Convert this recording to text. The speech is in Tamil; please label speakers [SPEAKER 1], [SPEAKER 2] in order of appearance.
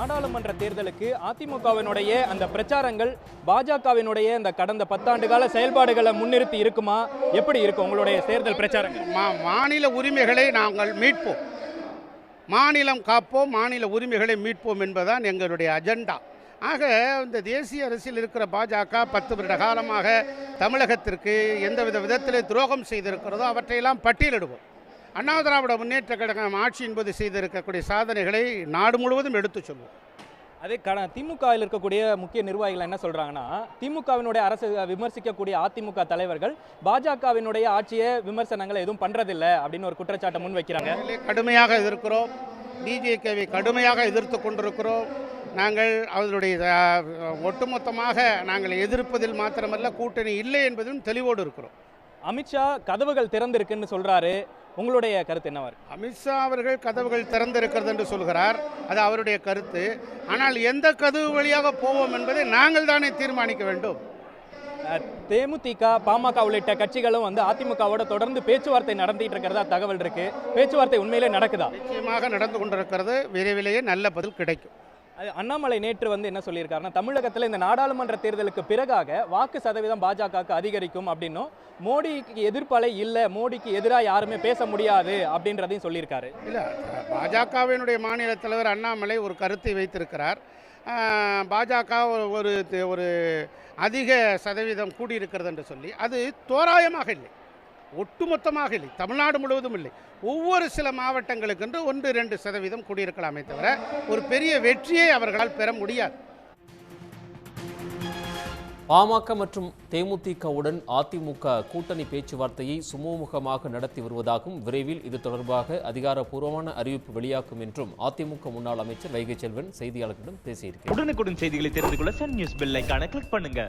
[SPEAKER 1] நாடாளுமன்ற தேர்தலுக்கு அதிமுகவினுடைய அந்த பிரச்சாரங்கள் பாஜகவினுடைய அந்த கடந்த பத்தாண்டு கால செயல்பாடுகளை முன்னிறுத்தி இருக்குமா? எப்படி இருக்கும் உங்களுடைய தேர்தல் பிரச்சாரங்கள்?
[SPEAKER 2] மா மாநில உரிமைகளை நாங்கள் மீட்போம். மாநிலம் காப்போம் மாநில உரிமைகளை மீட்போம் என்பதுதான் எங்களுடைய அஜெண்டா. ஆக இந்த தேசிய அரசியல் இருக்கிற பாஜக பத்து வருட காலமாக தமிழகத்திற்கு எந்தவித விதத்தில் துரோகம் செய்திருக்கிறதோ அவற்றையெல்லாம் பட்டியலிடுவோம். அண்ணா திராவிட முன்னேற்ற கழகம் ஆட்சியின் போது செய்திருக்கக்கூடிய சாதனைகளை நாடு முழுவதும் எடுத்துச் சொல்வோம்.
[SPEAKER 1] அதே கட திமுகவில் இருக்கக்கூடிய முக்கிய நிர்வாகிகள் என்ன சொல்றாங்கன்னா திமுகவினுடைய அரசு விமர்சிக்கக்கூடிய அதிமுக தலைவர்கள் பாஜகவினுடைய ஆட்சியை விமர்சனங்களை எதுவும் பண்றதில்ல அப்படின்னு ஒரு குற்றச்சாட்டை முன் வைக்கிறாங்க
[SPEAKER 2] கடுமையாக எதிர்க்கிறோம். பிஜேபியை கடுமையாக எதிர்த்து கொண்டிருக்கிறோம். நாங்கள் அவர்களுடைய ஒட்டுமொத்தமாக நாங்கள் எதிர்ப்பதில் மாத்திரமல்ல கூட்டணி இல்லை என்பதிலும் தெளிவோடு இருக்கிறோம்.
[SPEAKER 1] அமித்ஷா கதவுகள் திறந்திருக்குன்னு சொல்றாரு. உங்களுடைய கருத்து என்னவா இருக்கு
[SPEAKER 2] அமித்ஷா அவர்கள் கதவுகள் திறந்திருக்கிறது என்று சொல்கிறார். அது அவருடைய கருத்து. ஆனால் எந்த கதவு வழியாக போவோம் என்பதை நாங்கள் தானே தீர்மானிக்க வேண்டும்.
[SPEAKER 1] தேமுதிக பாமக உள்ளிட்ட கட்சிகளும் வந்து அதிமுகவோட தொடர்ந்து பேச்சுவார்த்தை நடத்திட்டு இருக்கிறதா தகவல் இருக்கு. பேச்சுவார்த்தை உண்மையிலே நடக்குதா?
[SPEAKER 2] நிச்சயமாக நடந்து கொண்டிருக்கிறது. விரைவிலேயே நல்ல பதில் கிடைக்கும்.
[SPEAKER 1] அண்ணாமலை நேற்று வந்து என்ன சொல்லியிருக்காருன்னா தமிழகத்தில் இந்த நாடாளுமன்ற தேர்தலுக்கு பிறகாக வாக்கு சதவீதம் பாஜகவுக்கு அதிகரிக்கும் அப்படின்னும் மோடிக்கு எதிர்ப்பலை இல்லை மோடிக்கு எதிராக யாருமே பேச முடியாது அப்படின்றதையும் சொல்லியிருக்காரு.
[SPEAKER 2] இல்லை பாஜகவினுடைய மாநில தலைவர் அண்ணாமலை ஒரு கருத்தை வைத்திருக்கிறார். பாஜக ஒரு- ஒரு அதிக சதவீதம் கூடியிருக்கிறது என்று சொல்லி அது தோராயமாக இல்லை. ஒட்டுமொத்தமாக இல்லை. தமிழ்நாடு முழுவதும் இல்லை. ஒவ்வொரு சில மாவட்டங்களுக்கென்று ஒன்று ரெண்டு சதவீதம் கூடியிருக்கலாமே தவிர ஒரு பெரிய வெற்றியை அவர்களால் பெற முடியாது.
[SPEAKER 3] பாமக மற்றும் தேமுதிகவுடன் அதிமுக கூட்டணி பேச்சுவார்த்தையை சுமூகமாக நடத்தி வருவதாகவும் விரைவில் இது தொடர்பாக அதிகாரப்பூர்வமான அறிவிப்பு வெளியாகும் என்றும் அதிமுக முன்னாள் அமைச்சர் வைகை செல்வன் செய்தியாளர்களிடம் பேசியிருக்கிறார்.
[SPEAKER 4] உடனுக்குடன் செய்திகளை தெரிந்து கொள்ள சன் நியூஸ் பெல் ஐகானை கிளிக் பண்ணுங்க.